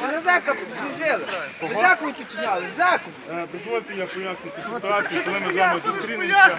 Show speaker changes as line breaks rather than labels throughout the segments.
Вони зака жили. Заку чучиняли, заку.
Е, Дозвольте, я поясню ситуацію, коли ми з вами зустрінемося.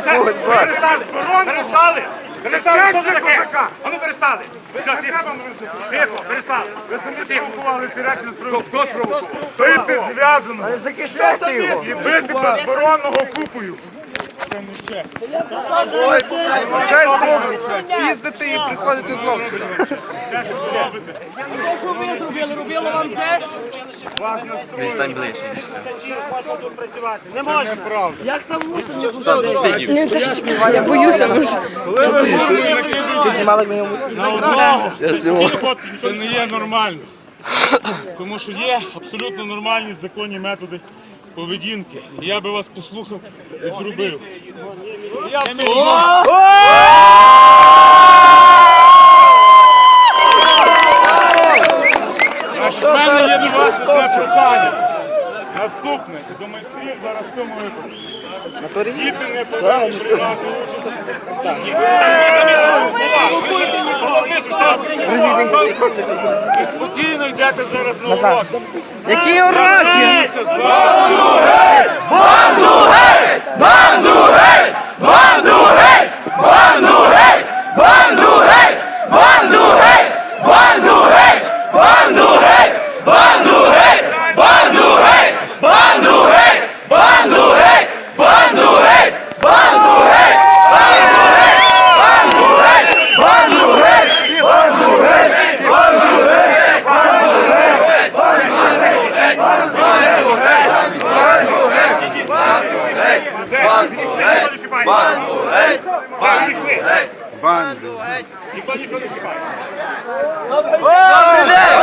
Перестали! Перестали! Що це таке? А ну перестали! Все, тихо, тихо, перестали! Ви самі спровокували ці речі Хто спровокував? Бити зв'язано!
Захищайте його.
І бити безборонного купою!
Чесно їздити і приходити знову сюди.
Стань ближче.
Ні, та ж чекай, я боюся може. Ти знімала мене
На одного. це не є нормально. Тому що є абсолютно нормальні законні методи поведінки. Я би вас послухав і зробив. Я в мене є до вас одне прохання. Наступне, до майстрів зараз в цьому випадку. Діти не повинні приймати участь. Ви спокійно йдете зараз на урок.
Які уроки?
Банду геть! Банду геть! Ніхто нічого не чіпає.
Добрий день!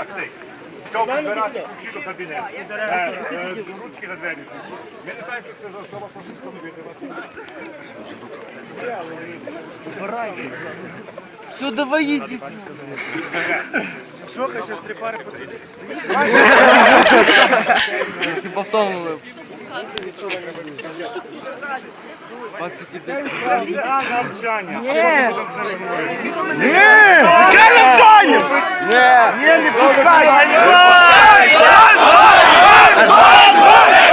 Так, цей. Щоб вибирати ключі до кабінету. Е, е, Ручки за двері. Я не знаю, що це за особа, прошу встановити.
Все, давай їдь.
Що, ще три пари посидіти?
Хіба в ні!
Ні! Ні! Ні!